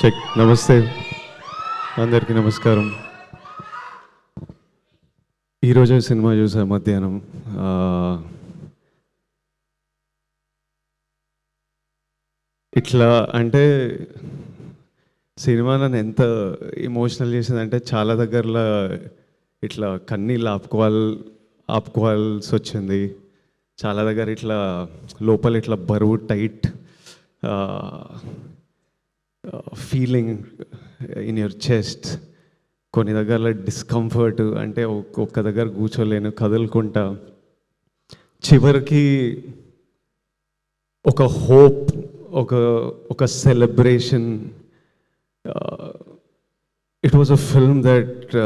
Check నమస్తే అందరికీ నమస్కారం. ఈరోజు సినిమా చూసా మధ్యాహ్నం ఇట్లా అంటే సినిమా నన్ను ఎంత ఎమోషనల్ చేసిందంటే చాలా దగ్గరలో ఇట్లా కన్నీళ్ళు ఆపుకోవాలి ఆపుకోవాల్సి వచ్చింది. చాలా దగ్గర ఇట్లా లోపల ఇట్లా బరువు tight feeling in your chest కొన్ని దగ్గర డిస్కంఫర్ట్ అంటే ఒక్- ఒక్క దగ్గర కూర్చోలేను కదులుకుంటా. చివరికి ఒక హోప్ ఒక ఒక celebration it was a film that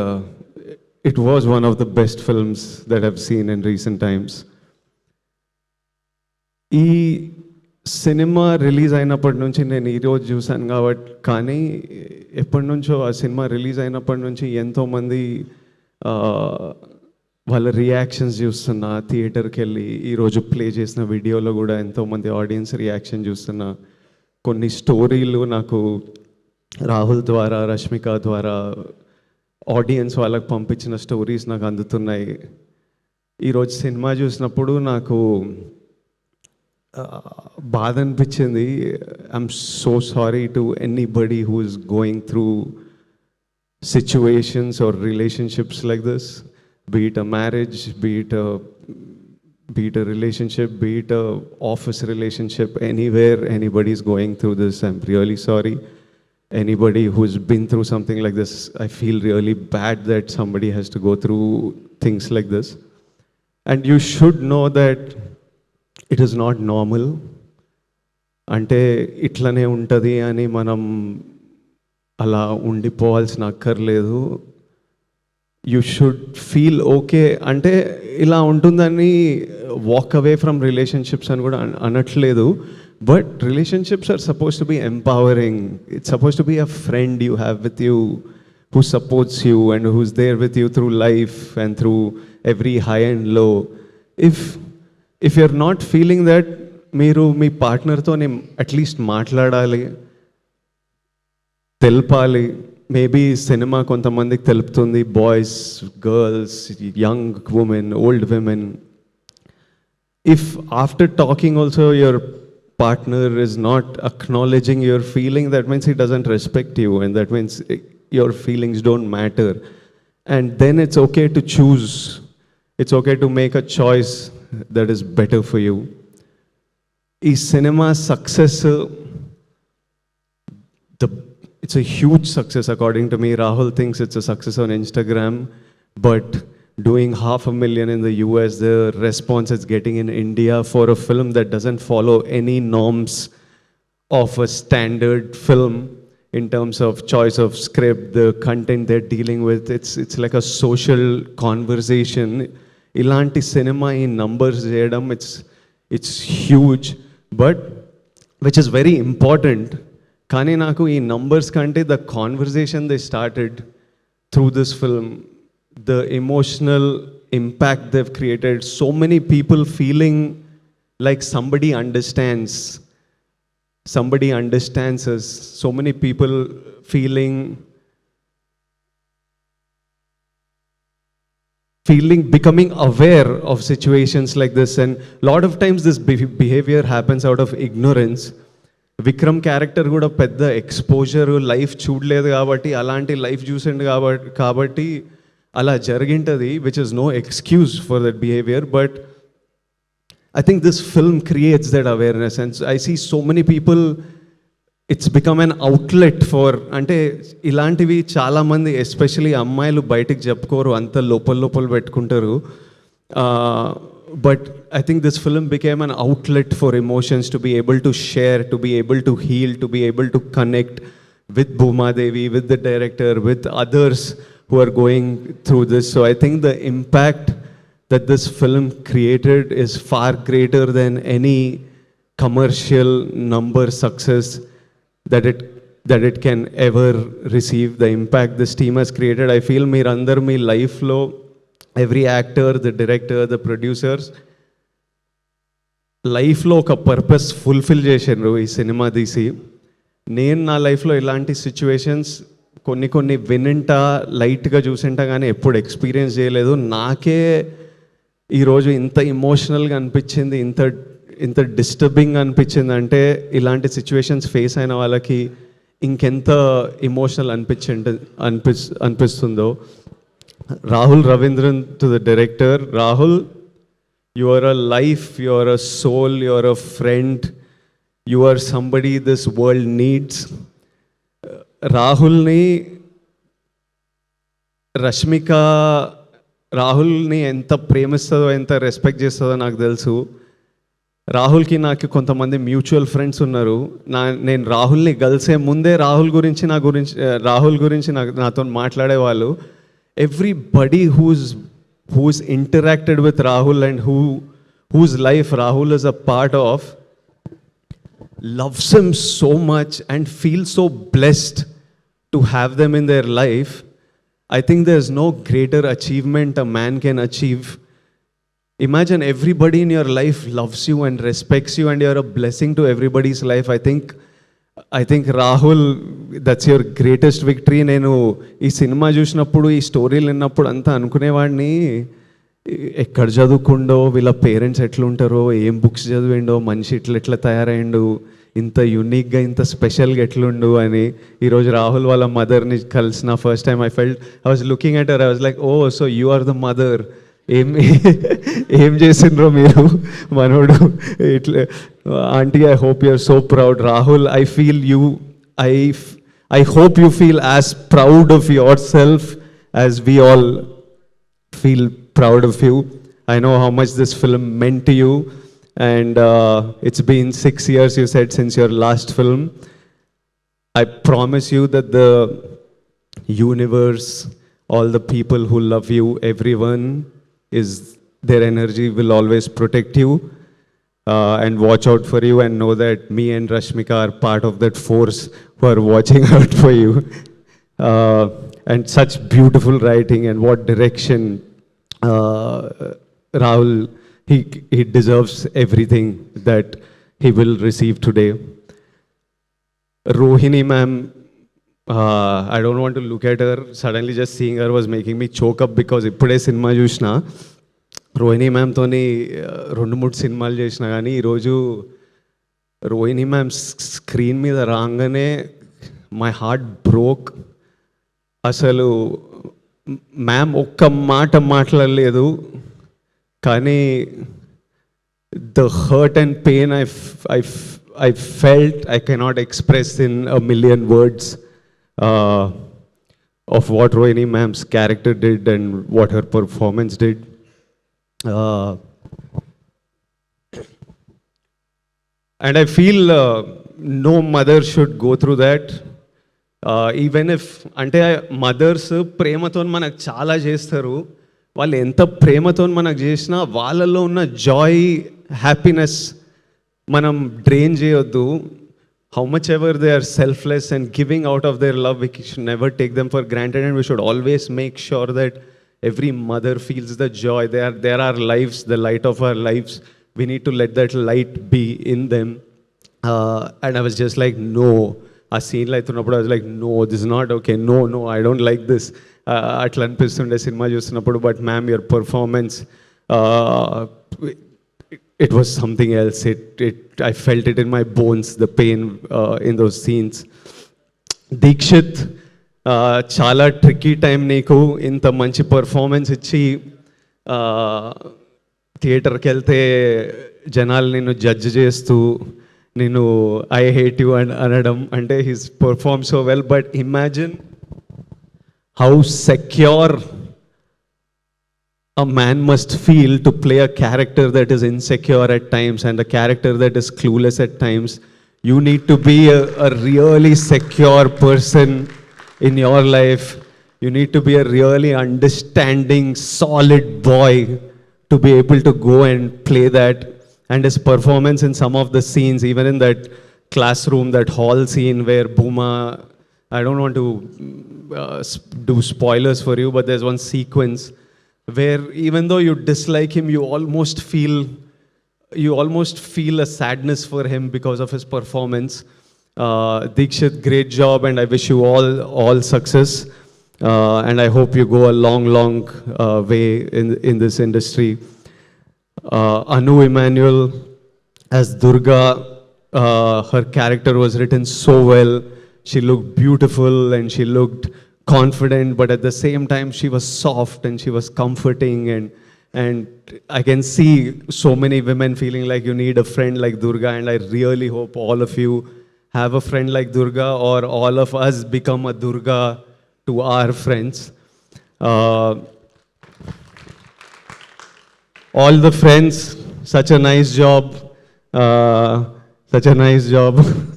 it was one of the best films that have seen in recent times ఈ సినిమా రిలీజ్ అయినప్పటి నుంచి నేను ఈరోజు చూశాను కాబట్టి కానీ ఎప్పటి నుంచో ఆ సినిమా రిలీజ్ అయినప్పటి నుంచి ఎంతోమంది వాళ్ళ రియాక్షన్స్ చూస్తున్నా థియేటర్కి వెళ్ళి ఈరోజు ప్లే చేసిన వీడియోలో కూడా ఎంతోమంది ఆడియన్స్ రియాక్షన్ చూస్తున్నా. కొన్ని స్టోరీలు నాకు రాహుల్ ద్వారా రష్మిక ద్వారా ఆడియన్స్ వాళ్ళకి పంపించిన స్టోరీస్ నాకు అందుతున్నాయి. ఈరోజు సినిమా చూసినప్పుడు నాకు బాధ అనిపించింది I'm so sorry to anybody who is going through situations or relationships like this be it a marriage be it a be it a relationship be it a office relationship anywhere anybody's going through this i'm really sorry anybody who's been through something like this i feel really bad that somebody has to go through things like this and you should know that it is not normal అంటే ఇట్లనే ఉంటుంది అని మనం అలా ఉండిపోవాల్సిన అక్కర్లేదు. You should feel okay అంటే ఇలా ఉంటుందని వాక్ అవే ఫ్రమ్ రిలేషన్షిప్స్ అని కూడా అనట్లేదు. But relationships are suppose to be empowering it's suppose to be a friend you have with you who supports you and who's there with you through life and through every high and low if if if you're not feeling that మీరు మీ పార్ట్నర్తో at least మాట్లాడాలి తెలపాలి maybe సినిమా కొంతమందికి తెలుపుతుంది boys girls young women old women if after talking also your partner is not acknowledging your feeling that means he doesn't respect you and that means eh, your feelings don't matter and then it's okay to choose it's okay to make a choice that is better for you. is cinema success the it's a huge success. According to me rahul thinks it's a success on instagram but doing half a million in the us the response it's getting in india for a film that doesn't follow any norms of a standard film in terms of choice of script the content they're dealing with. It's it's like a social conversation ఇలాంటి సినిమా ఈ numbers చేయడం it's it's huge but which is very important కానీ నాకు ఈ numbers కంటే the conversation they started through this film the emotional impact they created so many people feeling like somebody understands somebody understands so many people feeling feeling feeling becoming aware of situations like this and lot of times this be- behavior happens out of ignorance Vikram character కూడా పెద్ద exposure life చూడలేదు కాబట్టి అలాంటి life చూసిండు కాబట్టి కాబట్టి అలా జరిగింటది which is no excuse for that behaviour but I think this film creates that awareness, and I see so many people. it's become an outlet for అంటే ఇలాంటివి చాలామంది ఎస్పెషలీ అమ్మాయిలు బయటకు చెప్పుకోరు అంత లోపల లోపల పెట్టుకుంటారు. But I think this film became an outlet for emotions to be able to share to be able to heal to be able to connect with Bhumadevi with the director with others who are going through this so I think the impact that this film created is far greater then any commercial number success that it that it can ever receive. The impact this team has created, I feel మీరందరూ మీ లైఫ్లో every actor the director the producers లైఫ్లో ఒక purpose fulfil చేసిండ్రు ఈ cinema తీసి నేను నా లైఫ్లో ఇలాంటి సిచ్యువేషన్స్ కొన్ని కొన్ని వినింటా లైట్గా చూసింటా కానీ ఎప్పుడు ఎక్స్పీరియన్స్ చేయలేదు నాకే ఈరోజు ఇంత ఇమోషనల్గా అనిపించింది ఇంత ఇంత డిస్టర్బింగ్ అనిపించింది అంటే ఇలాంటి సిచ్యువేషన్స్ ఫేస్ అయిన వాళ్ళకి ఇంకెంత ఇమోషనల్ అనిపించింది అనిపి అనిపిస్తుందో. Rahul Ravindran to the director Rahul you are a life you are a soul you are a friend you are somebody this world needs రాహుల్ని Rashmika రాహుల్ని ఎంత ప్రేమిస్తుందో ఎంత రెస్పెక్ట్ చేస్తుందో నాకు తెలుసు. రాహుల్కి నాకు కొంతమంది మ్యూచువల్ ఫ్రెండ్స్ ఉన్నారు. నా నేను రాహుల్ని కలిసే ముందే రాహుల్ గురించి నా గురించి రాహుల్ గురించి నా నాతో మాట్లాడేవాళ్ళు. Everybody who's who's interacted with Rahul and who whose life Rahul is a part of loves him so much and feel so blessed to have them in their life I think there is no greater achievement a man can achieve Imagine everybody in your life loves you and respects you, and you're a blessing to everybody's life. I think. I think Rahul that's your greatest victory నేను ఈ cinema చూసినప్పుడు ఈ స్టోరీలు విన్నప్పుడు అంతా అనుకునేవాడిని ఎక్కడ చదువుకుండో వీళ్ళ పేరెంట్స్ ఎట్లుంటారో ఏం బుక్స్ చదివిండో మనిషి ఇట్లా ఎట్లా తయారైండు ఇంత యూనిక్గా ఇంత స్పెషల్గా ఎట్లుండు అని ఈరోజు రాహుల్ వాళ్ళ మదర్ని కలిసిన first time I felt I was looking at I was like oh so you are the mother ఏం ఏం చేసిండ్రో మీరు మనోడు ఇట్లా aunty I hope you're so proud Rahul I feel you I I hope you feel as proud of yourself as we all feel proud of you. I know how much this film meant to you. And uh, it's been six years, you said, since your last film. I promise you that the universe, all the people who love you, everyone is their energy will always protect you uh, and watch out for you and know that me and Rashmika are part of that force who are watching out for you. Uh, and such beautiful writing and what direction uh, Rahul, he, he deserves everything that he will receive today. Rohini ma'am, I don't want look at her suddenly just seeing her was making me choke up because ఇప్పుడే cinema చూసిన Rohini మ్యామ్తో uh, రెండు మూడు సినిమాలు చేసిన కానీ ఈరోజు Rohini ma'am screen మీద రాగానే మై హార్ట్ బ్రోక్ అసలు మ్యామ్ ఒక్క మాట మాట్లాడలేదు. కానీ the hurt and pain I I I felt I cannot express in a million words of Rohini ma'am's ma'am's character and and her performance did. Uh, and I feel uh, no mother should go through that. Uh, even if అంటే mothers ప్రేమతో మనకు చాలా చేస్తారు వాళ్ళు ఎంత ప్రేమతో మనకు చేసినా వాళ్ళలో ఉన్న జాయ్ హ్యాపీనెస్ మనం డ్రైన్ చేయొద్దు How much ever they are selfless and giving out of their love we should never take them for granted and we should always make sure that every mother feels the joy. They are, there are lives, the light of our lives. We need to let that light be in them. Uh, and I was just like, no. ఆ సీన్లో అవుతున్నప్పుడు I was like no this not okay no no I don't like this అట్లా అనిపిస్తుండే cinema చూస్తున్నప్పుడు but ma'am your performance it was something something It, it I I felt in my bones, bones the uh, in those scenes Dikshit చాలా tricky time నీకు ఇంత మంచి performance ఇచ్చి థియేటర్కి వెళ్తే జనాలు నిన్ను జడ్జ్ చేస్తూ నేను ఐ హేట్ యు అని అనడం అంటే his perform so well but imagine how secure a man must feel to play a character that is insecure at times and a character that is clueless at times. You need to be a, a really secure person in your life. You need to be a really understanding, solid boy to be able to go and play that. And his performance in some of the scenes, even in that classroom, that hall scene where Bhuma, I don't want to uh, do spoilers for you, but there's one sequence where even though you dislike him, you almost feel you almost feel a sadness for him because of his performance. Uh, Dikshit, great job, and I wish you all all success. Uh, and I hope you go a long, long uh, way in in this industry. Uh, Anu Emmanuel as Durga, uh, her character was written so well. She looked beautiful and she looked confident, but at the same time, she was soft and she was comforting. And, and I can see so many women feeling like you need a friend like Durga. And I really hope all of you have a friend like Durga or all of us become a Durga to our friends. Uh, all the friends, such a nice job. Uh, such a nice job.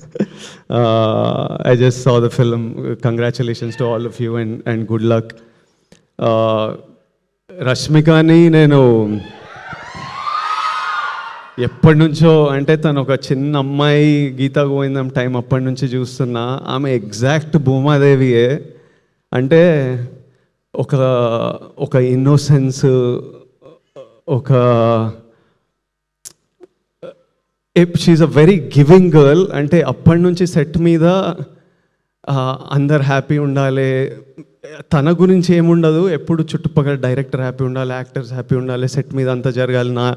uh, I just saw the film. Congratulations to all of you and, and good luck. Uh, రష్మికని నేను ఎప్పటి నుంచో అంటే తను ఒక చిన్న అమ్మాయి గీత గోవిందం time అప్పటి నుంచి చూస్తున్నా ఆమె ఎగ్జాక్ట్ భూమాదేవియే అంటే ఒక ఒక ఇన్నోసెన్స్ ఒక she's a very giving girl అంటే అప్పటి నుంచి సెట్ మీద అందరు హ్యాపీ ఉండాలి. తన గురించి ఏముండదు. ఎప్పుడు చుట్టుపక్కల డైరెక్టర్ హ్యాపీ ఉండాలి యాక్టర్స్ హ్యాపీ ఉండాలి సెట్ మీద అంతా జరగాలి. నా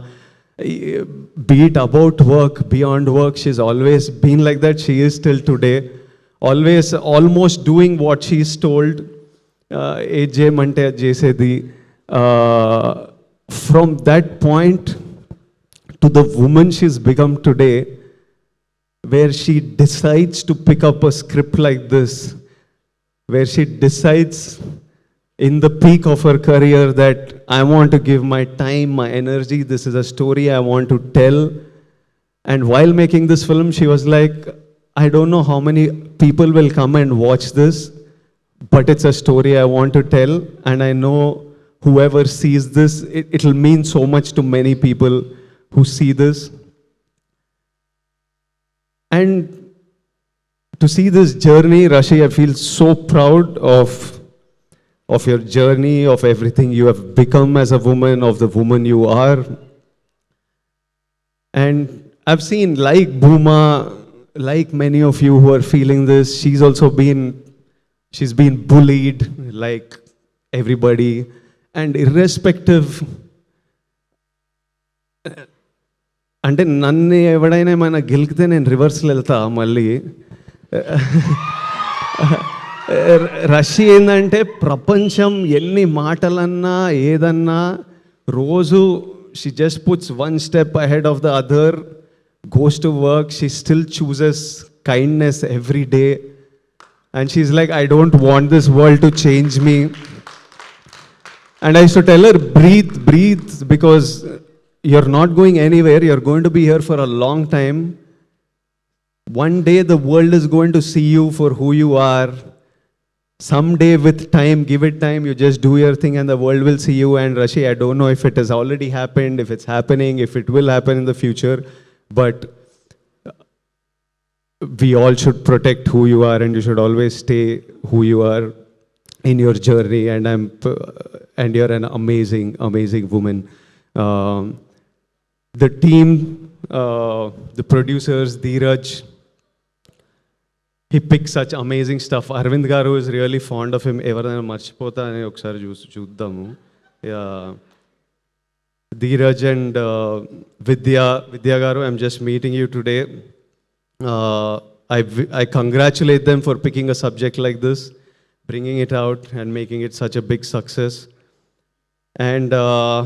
beat about work beyond work she's always been like that she is still today always almost doing what she is told ఏది చేయమంటే అది చేసేది. From that point to the woman she's become today, where she decides to pick up a script like this, where she decides in the peak of her career that I want to give my time, my energy, this is a story I want to tell. And while making this film, she was like, I don't know how many people will come and watch this, but it's a story I want to tell. And I know whoever sees this, it, it'll mean so much to many people who see this. And to see this journey, Rashi, I feel so proud of, of your journey, of everything you have become as a woman, of the woman you are. And I've seen, like Bhuma, like many of you who are feeling this, she's also been, she's been bullied, like everybody. And irrespective అంటే నన్ను ఎవడైనా ఏమైనా గెలికితే నేను రివర్స్లో వెళ్తా మళ్ళీ. Russia ఏంటంటే ప్రపంచం ఎన్ని మాటలన్నా ఏదన్నా రోజు she just puts one step ahead of the other goes to work she still chooses kindness every day and she's like I don't want this world to change me and I should tell her breathe breathe because you're not going anywhere. You're going to be here for a long time. One day the world is going to see you for who you are. Someday, with time, give it time, you just do your thing and the world will see you. And Rashi, I don't know if it has already happened, if it's happening, if it will happen in the future, but we all should protect who you are and you should always stay who you are in your journey and i'm and you're an amazing amazing woman um, the team uh, the producers dheeraj he picks such amazing stuff arvind garu is really fond of him ఎవరైనా మర్చిపోతా అని ఒకసారి చూసి చూద్దాము Yeah. Dheeraj and Vidya Vidya garu I'm just meeting you today I I congratulate them for picking a subject like this bringing it out and making it such a big success. And uh,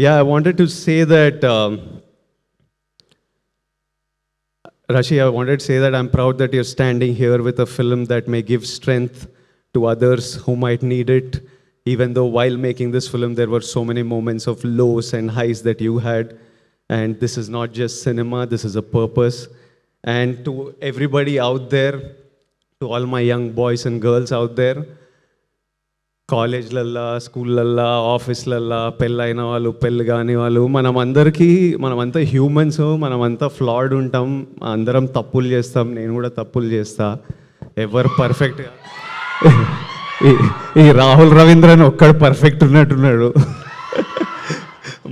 yeah, I wanted to say that, um, Rashi, I wanted to say that I'm proud that you're standing here with a film that may give strength to others who might need it. Even though while making this film, there were so many moments of lows and highs that you had. And this is not just cinema, this is a purpose. And to everybody out there, to all my young boys and girls out there, కాలేజ్లల్లా స్కూళ్ళల్లా ఆఫీస్లల్లా పెళ్ళైన వాళ్ళు పెళ్ళి కాని వాళ్ళు మనం అందరికీ మనమంతా హ్యూమన్స్ మనమంతా ఫ్లాడ్ ఉంటాం అందరం తప్పులు చేస్తాం నేను కూడా తప్పులు చేస్తా. ఎవరు పర్ఫెక్ట్ ఈ రాహుల్ రవీంద్రన్ ఒక్కడు పర్ఫెక్ట్ ఉన్నట్టున్నాడు.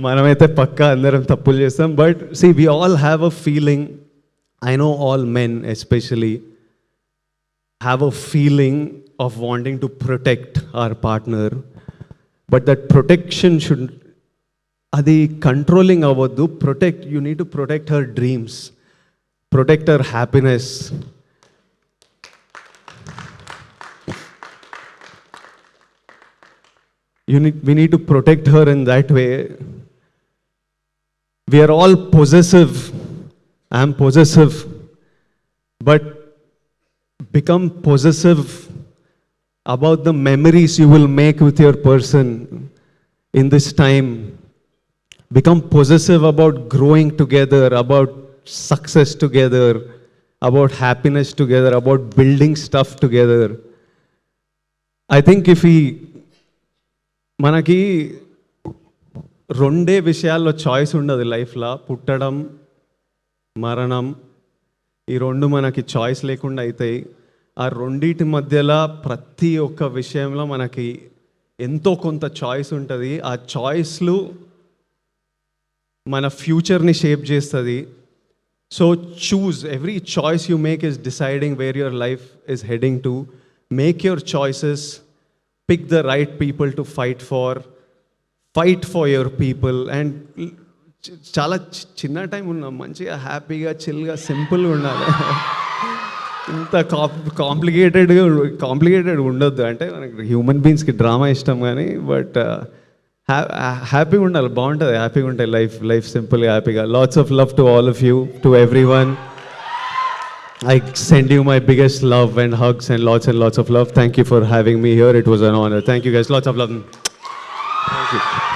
మనమైతే పక్కా అందరం తప్పులు చేస్తాం but see we all have a feeling I know all men especially have a feeling of wanting to protect our partner, but that protection should అది కంట్రోలింగ్ అవ్వద్దు protect you need to protect her dreams protect her happiness you need, we need to protect her in that way. We are all possessive. I am possessive. But become possessive about the memories you will make with your person in this time. Become possessive about growing together, about success together, about happiness together, about building stuff together. I think if we మనకి రెండే విషయాల్లో choice ఉండదు లైఫ్లో పుట్టడం మరణం ఈ రెండు మనకి చాయిస్ లేకుండా అవుతాయి ఆ రెండిటి మధ్యలో ప్రతి ఒక్క విషయంలో మనకి ఎంతో కొంత చాయిస్ ఉంటుంది. ఆ చాయిస్లు మన ఫ్యూచర్ని షేప్ చేస్తుంది. So choose every choice you make is deciding where your life is heading to make your choices pick the right people to fight far fight for your people and చాలా చి- చిన్న time ఉన్నాం మంచిగా హ్యాపీగా చిల్గా సింపుల్గా ఉండాలి. ఇంత కాంప్లికేటెడ్గా కాంప్లికేటెడ్ ఉండొద్దు. అంటే మనకి హ్యూమన్ బీయింగ్స్కి డ్రామా ఇష్టం కానీ బట్ హ్యాపీగా ఉండాలి. బాగుంటుంది. హ్యాపీగా ఉంటాయి లైఫ్ లైఫ్ సింపుల్గా హ్యాపీగా. Lots of love to all of you to everyone I send you my biggest love and hugs and lots and lots of love thank you for having me here it was an honour thank you guest lots of love thank you